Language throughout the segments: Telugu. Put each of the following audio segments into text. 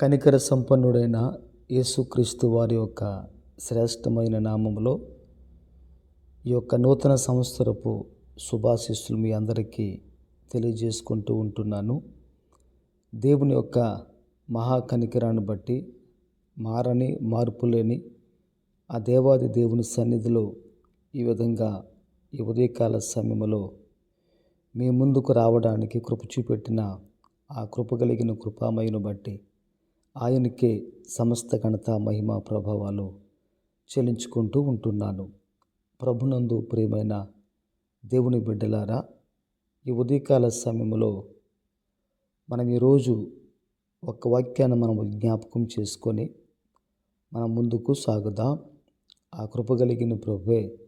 కనికర సంపన్నుడైన యేసుక్రీస్తు వారి యొక్క శ్రేష్టమైన నామములో ఈ యొక్క నూతన సంవత్సరపు శుభాశిస్సులు మీ అందరికీ తెలియజేసుకుంటూ ఉంటున్నాను. దేవుని యొక్క మహా కనికరాన్ని బట్టి మారని మార్పు లేని ఆ దేవాది దేవుని సన్నిధిలో ఈ విధంగా ఈ ఉదయకాల సమయంలో మీ ముందుకు రావడానికి కృప చూపెట్టిన ఆ కృప కలిగిన కృపామయును బట్టి ఆయనకే సమస్త ఘనత మహిమ ప్రభావాలు చెల్లించుకుంటూ ఉంటున్నాను. ప్రభునందు ప్రియమైన దేవుని బిడ్డలారా ఈ ఉదయకాల సమయంలో మనం ఈరోజు ఒక వాక్యాన్ని మనం జ్ఞాపకం చేసుకొని మనం ముందుకు సాగుదాం. ఆ కృప కలిగిన ప్రభువే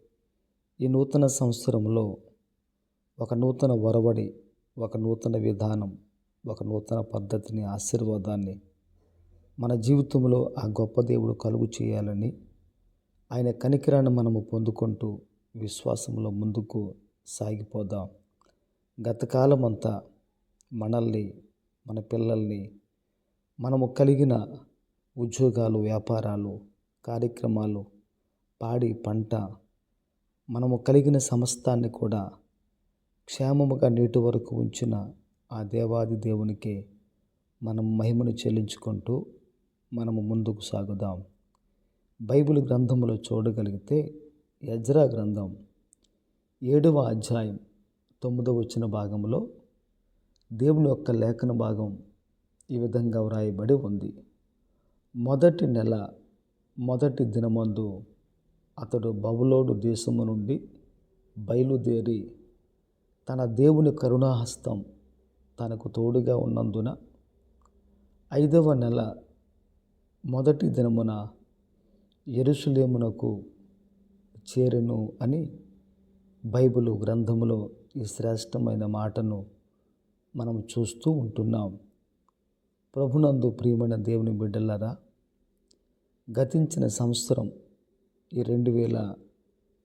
ఈ నూతన సంవత్సరంలో ఒక నూతన ఒరవడి ఒక నూతన విధానం ఒక నూతన పద్ధతిని ఆశీర్వాదాన్ని మన జీవితంలో ఆ గొప్ప దేవుడు కలుగు చేయాలని ఆయన కనికరాన్ని మనము పొందుకుంటూ విశ్వాసంలో ముందుకు సాగిపోదాం. గతకాలం అంతా మనల్ని మన పిల్లల్ని మనము కలిగిన ఉద్యోగాలు వ్యాపారాలు కార్యక్రమాలు పాడి పంట మనము కలిగిన సమస్తాన్ని కూడా క్షేమముగా నేటి వరకు ఉంచిన ఆ దేవాది దేవునికి మనం మహిమను చెల్లించుకుంటూ మనము ముందుకు సాగుదాం. బైబిల్ గ్రంథంలో చూడగలిగితే యజ్రా గ్రంథం ఏడవ అధ్యాయం తొమ్మిదవ వచ్చిన భాగంలో దేవుని యొక్క లేఖన భాగం ఈ విధంగా వ్రాయబడి ఉంది. మొదటి నెల మొదటి దినమందు అతడు బబులోడు దేశము నుండి బయలుదేరి తన దేవుని కరుణాహస్తం తనకు తోడుగా ఉన్నందున ఐదవ నెల మొదటి దినమున ఎరుసలేమునకు చేరెను అని బైబిలు గ్రంథములో ఈ శ్రేష్టమైన మాటను మనం చూస్తూ ఉంటున్నాం. ప్రభునందు ప్రియమైన దేవుని బిడ్డలారా గతించిన సంవత్సరం ఈ రెండు వేల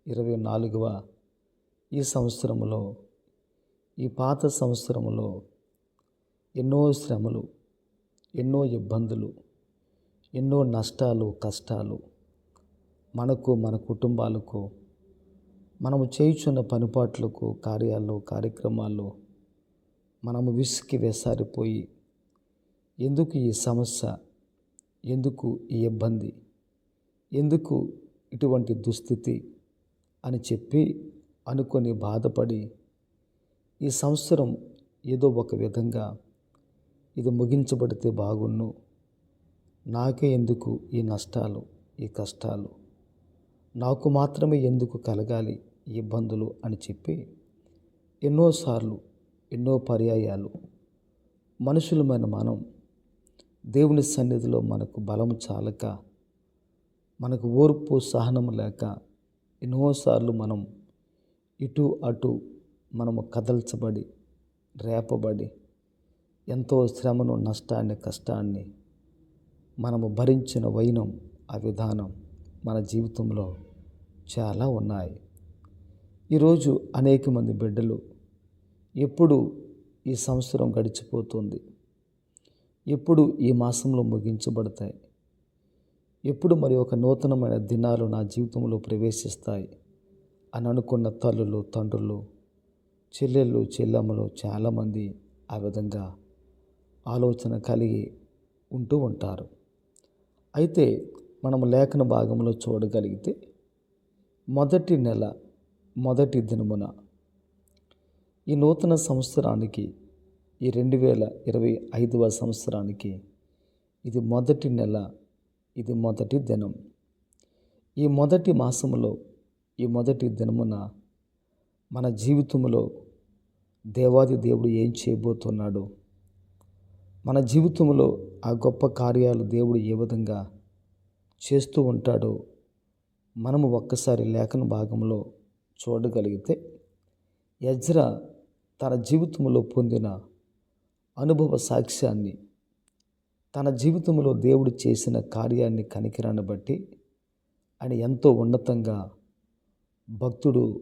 ఇరవై నాలుగవ ఈ సంవత్సరంలో ఈ పాత సంవత్సరంలో ఎన్నో శ్రమలు ఎన్నో ఇబ్బందులు ఎన్నో నష్టాలు కష్టాలు మనకు మన కుటుంబాలకు మనము చేయుచున్న పనిపాట్లకు కార్యాలు కార్యక్రమాల్లో మనము విసికి వేసారిపోయి ఎందుకు ఈ సమస్య? ఎందుకు ఈ ఇబ్బంది? ఎందుకు ఇటువంటి దుస్థితి? అని చెప్పి అనుకొని బాధపడి ఈ సంవత్సరం ఏదో ఒక విధంగా ఇది ముగించబడితే బాగున్ను. నాకే ఎందుకు ఈ నష్టాలు ఈ కష్టాలు? నాకు మాత్రమే ఎందుకు కలగాలి ఈ ఇబ్బందులు అని చెప్పి ఎన్నోసార్లు ఎన్నో పర్యాయాలు. మనుషులమైన మనం దేవుని సన్నిధిలో మనకు బలం చాలక మనకు ఓర్పు సహనం లేక ఎన్నోసార్లు మనం ఇటు అటు మనము కదల్చబడి రేపబడి ఎంతో శ్రమను నష్టాన్ని కష్టాన్ని మనము భరించిన వైనం ఆ విధానం మన జీవితంలో చాలా ఉన్నాయి. ఈరోజు అనేక మంది బిడ్డలు ఎప్పుడు ఈ సంవత్సరం గడిచిపోతుంది. ఎప్పుడు ఈ మాసంలో ముగించబడతాయి. ఎప్పుడు మరి ఒక నూతనమైన దినాలు నా జీవితంలో ప్రవేశిస్తాయి అని అనుకున్న తల్లులు తండ్రులు చెల్లెళ్ళు చెల్లమ్మలు చాలామంది ఆ విధంగా ఆలోచన కలిగి ఉంటూ ఉంటారు. అయితే మనం లేఖన భాగంలో చూడగలిగితే మొదటి నెల మొదటి దినమున ఈ నూతన సంవత్సరానికి ఈ రెండు వేల ఇరవై ఐదవ సంవత్సరానికి ఇది మొదటి నెల ఇది మొదటి దినం. ఈ మొదటి మాసములో ఈ మొదటి దినమున మన జీవితంలో దేవాది దేవుడు ఏం చేయబోతున్నాడో మన జీవితంలో ఆ గొప్ప కార్యాలు దేవుడు ఏ విధంగా చేస్తూ ఉంటాడో మనము ఒక్కసారి లేఖన భాగంలో చూడగలిగితే యజ్రా తన జీవితంలో పొందిన అనుభవ సాక్ష్యాన్ని తన జీవితంలో దేవుడు చేసిన కార్యాన్ని కనికిరాన్ని బట్టి ఆయన ఎంతో ఉన్నతంగా భక్తుడు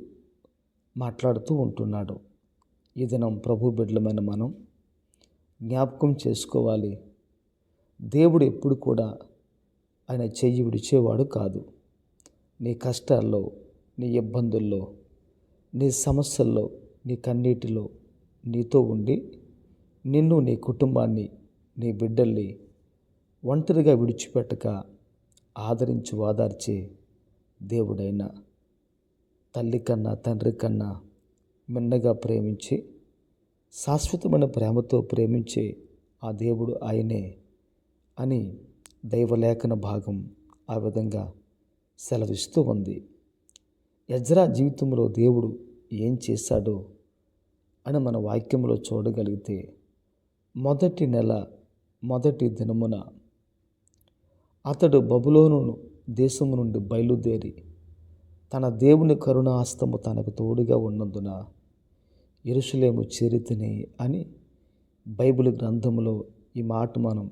మాట్లాడుతూ ఉంటున్నాడు. ఈ దినం ప్రభు బిడ్డలమైన మనం జ్ఞాపకం చేసుకోవాలి. దేవుడు ఎప్పుడు కూడా ఆయన చెయ్యి విడిచేవాడు కాదు. నీ కష్టాల్లో నీ ఇబ్బందుల్లో నీ సమస్యల్లో నీ కన్నీటిలో నీతో ఉండి నిన్ను నీ కుటుంబాన్ని నీ బిడ్డల్ని ఒంటరిగా విడిచిపెట్టక ఆదరించి వాదార్చే దేవుడైన తల్లి కన్నా తండ్రి కన్నా మిన్నగా ప్రేమించి శాశ్వతమైన ప్రేమతో ప్రేమించే ఆ దేవుడు ఆయనే అని దైవలేఖన భాగం ఆ విధంగా సెలవిస్తూ ఉంది. యజ్రా జీవితంలో దేవుడు ఏం చేశాడో అని మన వాక్యంలో చూడగలిగితే మొదటి నెల మొదటి దినమున అతడు బబులోను దేశము నుండి బయలుదేరి తన దేవుని కరుణాస్తము తనకు తోడుగా ఉన్నందున ఎరుసలేము చేరితిని అని బైబిల్ గ్రంథంలో ఈ మాట మనం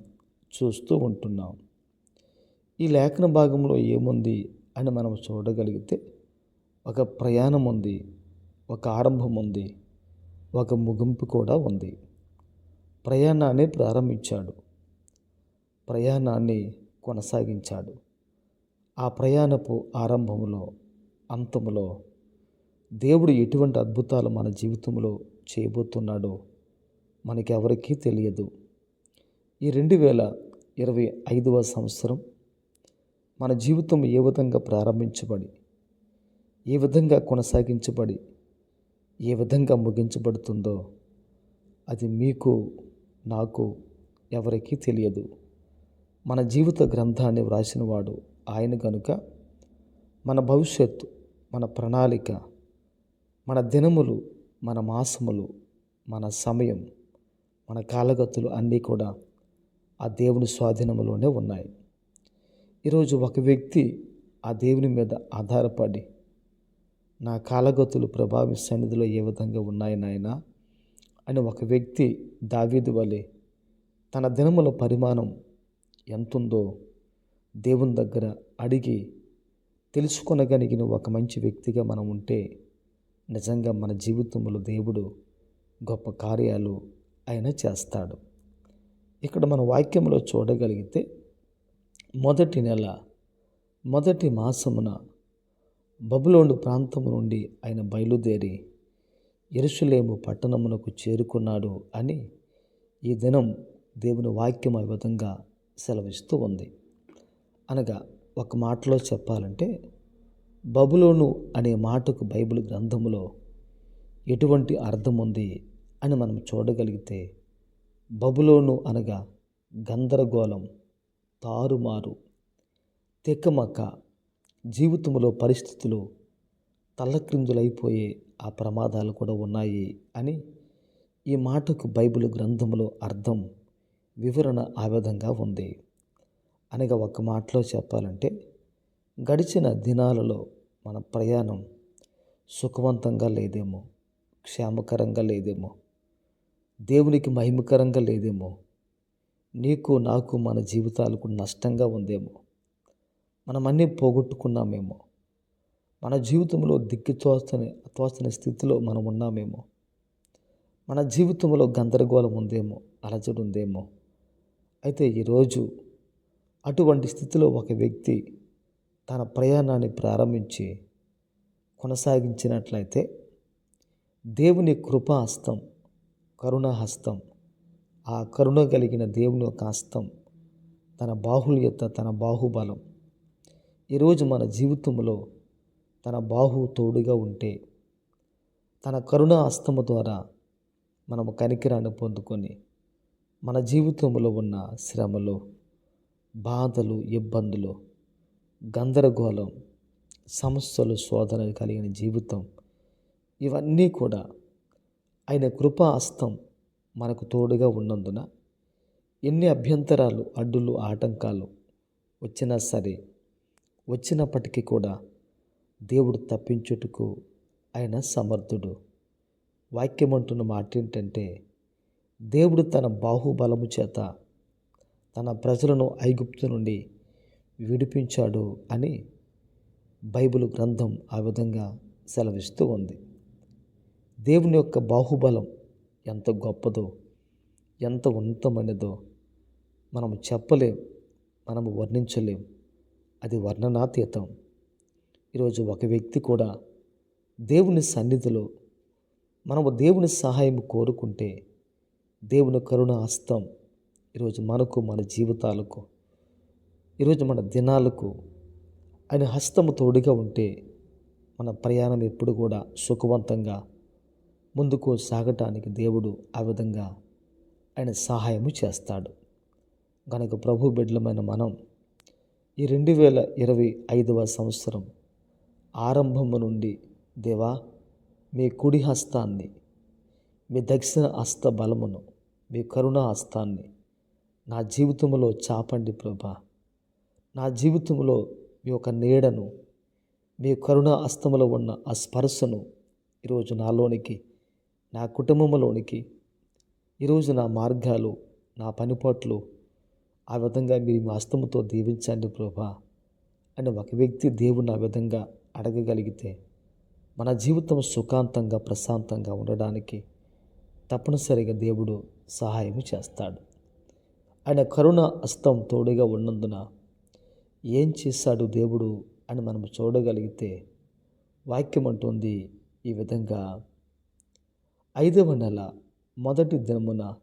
చూస్తూ ఉంటున్నాం. ఈ లేఖన భాగంలో ఏముంది అని మనం చూడగలిగితే ఒక ప్రయాణం ఉంది ఒక ఆరంభం ఉంది ఒక ముగింపు కూడా ఉంది. ప్రయాణాన్ని ప్రారంభించాడు. ప్రయాణాన్ని కొనసాగించాడు. ఆ ప్రయాణపు ఆరంభంలో అంతములో దేవుడు ఎటువంటి అద్భుతాలు మన జీవితంలో చేయబోతున్నాడో మనకెవరికీ తెలియదు. ఈ రెండు వేల ఇరవై ఐదవ సంవత్సరం మన జీవితం ఏ విధంగా ప్రారంభించబడి ఏ విధంగా కొనసాగించబడి ఏ విధంగా ముగించబడుతుందో అది మీకు నాకు ఎవరికీ తెలియదు. మన జీవిత గ్రంథాన్ని వ్రాసినవాడు ఆయన కనుక మన భవిష్యత్తు మన ప్రణాళిక మన దినములు మన మాసములు మన సమయం మన కాలగతులు అన్నీ కూడా ఆ దేవుని స్వాధీనములోనే ఉన్నాయి. ఈరోజు ఒక వ్యక్తి ఆ దేవుని మీద ఆధారపడి నా కాలగతులు ప్రభావి సన్నిధిలో ఏ విధంగా ఉన్నాయి నాయన అని ఒక వ్యక్తి దావీదు వలె తన దినముల పరిమాణం ఎంతుందో దేవుని దగ్గర అడిగి తెలుసుకొనగలిగిన ఒక మంచి వ్యక్తిగా మనం ఉంటే నిజంగా మన జీవితంలో దేవుడు గొప్ప కార్యాలు ఆయన చేస్తాడు. ఇక్కడ మన వాక్యంలో చూడగలిగితే మొదటి నెల మొదటి మాసమున బబులోండు ప్రాంతము నుండి ఆయన బయలుదేరి ఎరుసలేము పట్టణమునకు చేరుకున్నాడు అని ఈ దినం దేవుని వాక్యం ఆ విధంగా సెలవిస్తూ ఉంది. అనగా ఒక మాటలో చెప్పాలంటే బబులోను అనే మాటకు బైబిల్ గ్రంథములో ఎటువంటి అర్థం ఉంది అని మనం చూడగలిగితే బబులోను అనగా గందరగోళం తారుమారు తెక్కమక్క జీవితంలో పరిస్థితులు తల్లక్రిందులైపోయే ఆ ప్రమాదాలు కూడా ఉన్నాయి అని ఈ మాటకు బైబిల్ గ్రంథంలో అర్థం వివరణ ఆ విధంగా ఉంది. అనగా ఒక మాటలో చెప్పాలంటే గడిచిన దినాలలో మన ప్రయాణం సుఖవంతంగా లేదేమో క్షేమకరంగా లేదేమో దేవునికి మహిమకరంగా లేదేమో నీకు నాకు మన జీవితాలకు నష్టంగా ఉందేమో మనం అన్నీ పోగొట్టుకున్నామేమో మన జీవితంలో దిక్కి తోస్తని స్థితిలో మనం ఉన్నామేమో మన జీవితంలో గందరగోళం ఉందేమో అలజడి ఉందేమో అయితే ఈరోజు అటువంటి స్థితిలో ఒక వ్యక్తి తన ప్రయాణాన్ని ప్రారంభించి కొనసాగించినట్లయితే దేవుని కృపాహస్తం కరుణాహస్తం ఆ కరుణ కలిగిన దేవుని యొక్క హస్తం తన బాహుల్యత తన బాహుబలం ఈరోజు మన జీవితంలో తన బాహు తోడుగా ఉంటే తన కరుణ హస్తము ద్వారా మనము కనికిరాన్ని పొందుకొని మన జీవితంలో ఉన్న శ్రమలు బాధలు ఇబ్బందులు గందరగోళం సమస్యలు శోధన కలిగిన జీవితం ఇవన్నీ కూడా ఆయన కృపా హస్తం మనకు తోడుగా ఉన్నందున ఎన్ని అభ్యంతరాలు అడ్డులు ఆటంకాలు వచ్చినా సరే వచ్చినప్పటికీ కూడా దేవుడు తప్పించుటకు ఆయన సమర్థుడు. వాక్యం అంటున్న మాట ఏంటంటే దేవుడు తన బాహుబలము చేత తన ప్రజలను ఐగుప్తు నుండి విడిపించాడు అని బైబిల్ గ్రంథం ఆ విధంగా సెలవిస్తూ ఉంది. దేవుని యొక్క బాహుబలం ఎంత గొప్పదో ఎంత ఉన్నతమైనదో మనం చెప్పలేం మనము వర్ణించలేం. అది వర్ణనాతీతం. ఈరోజు ఒక వ్యక్తి కూడా దేవుని సన్నిధిలో మనము దేవుని సహాయం కోరుకుంటే దేవుని కరుణ హస్తం ఈరోజు మనకు మన జీవితాలకు ఈరోజు మన దినాలకు ఆయన హస్తము తోడుగా ఉంటే మన ప్రయాణం ఎప్పుడు కూడా సుఖవంతంగా ముందుకు సాగటానికి దేవుడు ఆ విధంగా ఆయన సహాయము చేస్తాడు. కనుక ప్రభు బిడ్డలమైన మనం ఈ రెండు వేల ఇరవై ఐదవ సంవత్సరం ఆరంభము నుండి దేవా మీ కుడి హస్తాన్ని మీ దక్షిణ హస్త బలమును మీ కరుణా హస్తాన్ని నా జీవితంలో చాపండి ప్రభా. నా జీవితంలో మీ యొక్క నీడను మీ కరుణా అస్తములో ఉన్న ఆ స్పర్శను ఈరోజు నాలోనికి నా కుటుంబంలోనికి ఈరోజు నా మార్గాలు నా పనిపాట్లు ఆ విధంగా మీరు మీ అస్తముతో దీవించండి ప్రభా అని ఒక వ్యక్తి దేవుని ఆ విధంగా అడగగలిగితే మన జీవితం సుఖాంతంగా ప్రశాంతంగా ఉండడానికి తప్పనిసరిగా దేవుడు సహాయం చేస్తాడు. ఆయన కరుణ అస్తం తోడుగా ఉన్నందున ఏం చేశాడు దేవుడు అని మనం చూడగలిగితే వాక్యం అంటుంది ఈ విధంగా. ఐదవ నెల మొదటి దినమున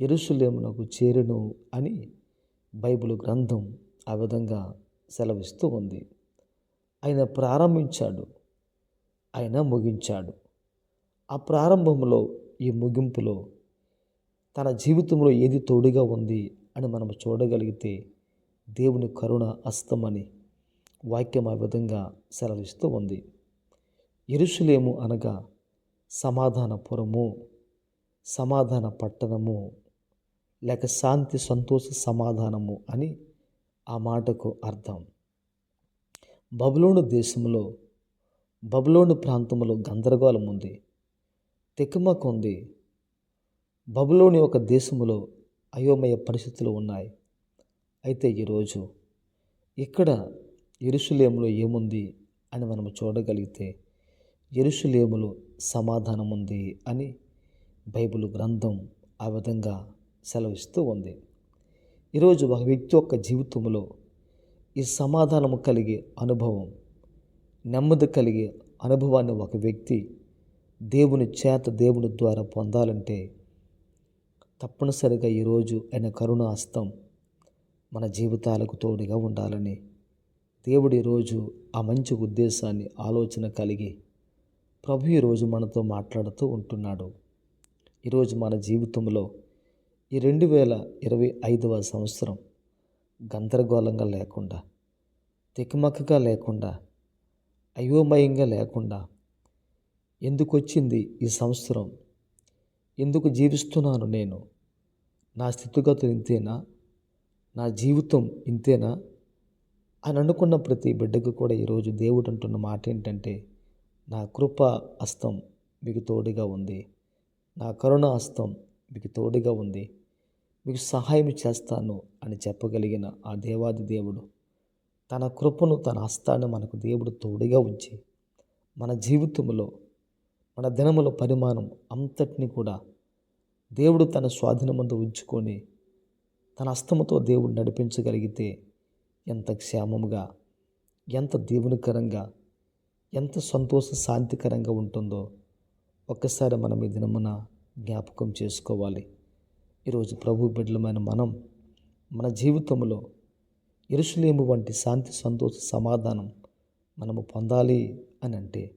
ఎరుసలేమునకు చేరును అని బైబిల్ గ్రంథం ఆ విధంగా సెలవిస్తూ ఉంది. ఆయన ప్రారంభించాడు ఆయన ముగించాడు. ఆ ప్రారంభంలో ఈ ముగింపులో తన జీవితంలో ఏది తోడుగా ఉంది అని మనం చూడగలిగితే దేవుని కరుణ అస్తమని వాక్యం ఆ విధంగా సెలవిస్తూ ఉంది. ఎరుసలేము అనగా సమాధానపురము సమాధాన పట్టణము లేక శాంతి సంతోష సమాధానము అని ఆ మాటకు అర్థం. బబులోను దేశంలో బబులోను ప్రాంతంలో గందరగోళం ఉంది తికమక ఉంది బబులోని ఒక దేశంలో అయోమయ పరిస్థితులు ఉన్నాయి. అయితే ఈరోజు ఇక్కడ ఎరుసులేములో ఏముంది అని మనం చూడగలిగితే ఎరుసులేములో సమాధానం ఉంది అని బైబిల్ గ్రంథం ఆ విధంగా సెలవిస్తూ ఉంది. ఈరోజు ఒక వ్యక్తి యొక్క జీవితంలో ఈ సమాధానము కలిగే అనుభవం నెమ్మది కలిగే అనుభవాన్ని ఒక వ్యక్తి దేవుని చేత దేవుని ద్వారా పొందాలంటే తప్పనిసరిగా ఈరోజు ఆయన కరుణ హస్తం మన జీవితాలకు తోడుగా ఉండాలని. దేవుడి రోజు ఆ మంచి ఉద్దేశాన్ని ఆలోచన కలిగి ప్రభు ఈరోజు మనతో మాట్లాడుతూ ఉంటున్నాడు. ఈరోజు మన జీవితంలో ఈ రెండు వేల ఇరవై ఐదవ సంవత్సరం గందరగోళంగా లేకుండా తికమకగా లేకుండా అయోమయంగా లేకుండా ఎందుకు వచ్చింది ఈ సంవత్సరం? ఎందుకు జీవిస్తున్నాను నేను? నా స్థితిగతులు ఇంతేనా? నా జీవితం ఇంతేనా? అని అనుకున్న ప్రతి బిడ్డకు కూడా ఈరోజు దేవుడు అంటున్న మాట ఏంటంటే నా కృప హస్తం మీకు తోడుగా ఉంది. నా కరుణ హస్తం మీకు తోడుగా ఉంది. మీకు సహాయం చేస్తాను అని చెప్పగలిగిన ఆ దేవాది దేవుడు తన కృపను తన హస్తాన్ని మనకు దేవుడు తోడుగా ఉంచి మన జీవితంలో మన దినముల పరిమాణం అంతటిని కూడా దేవుడు తన స్వాధీనమందు ఉంచుకొని తన హస్తముతో దేవుడు నడిపించగలిగితే ఎంత క్షేమముగా ఎంత దేవునికరంగా ఎంత సంతోష శాంతికరంగా ఉంటుందో ఒక్కసారి మనం ఈ దినమున జ్ఞాపకం చేసుకోవాలి. ఈరోజు ప్రభు బిడ్డలమైన మనం మన జీవితంలో ఎరుసలేము వంటి శాంతి సంతోష సమాధానం మనము పొందాలి అని అంటే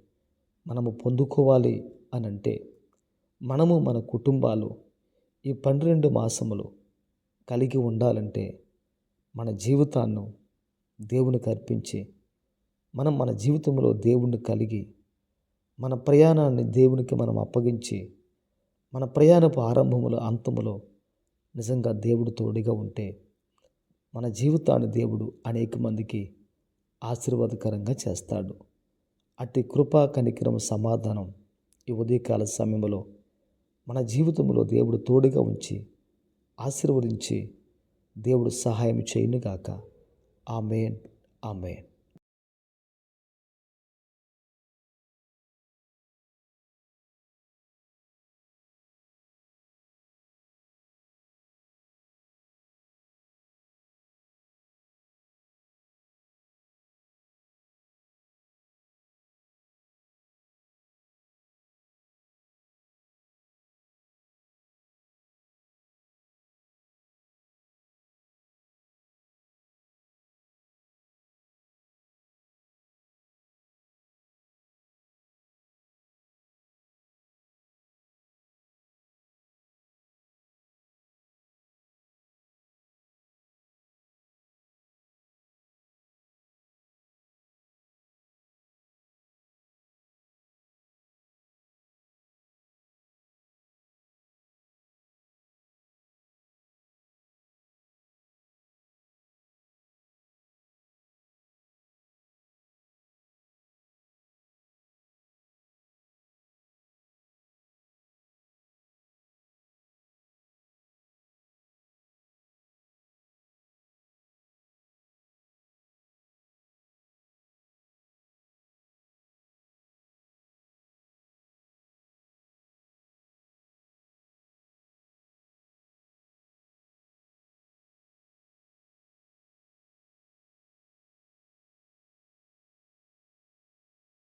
మనము పొందుకోవాలి అని అంటే మనము మన కుటుంబాలు ఈ పన్నెండు మాసములు కలిగి ఉండాలంటే మన జీవితాన్ని దేవునికి అర్పించి మనం మన జీవితంలో దేవుణ్ణి కలిగి మన ప్రయాణాన్ని దేవునికి మనం అప్పగించి మన ప్రయాణపు ఆరంభములో అంతములో నిజంగా దేవుడు తోడుగా ఉంటే మన జీవితాన్ని దేవుడు అనేక మందికి ఆశీర్వాదకరంగా చేస్తాడు. అట్టి కృపా కనికరం సమాధానం ఈ ఉదయకాల సమయంలో మన జీవితంలో దేవుడు తోడుగా ఉంచి ఆశీర్వదించి దేవుడు సహాయం చేయనుగాక. ఆమెన్. ఆమెన్.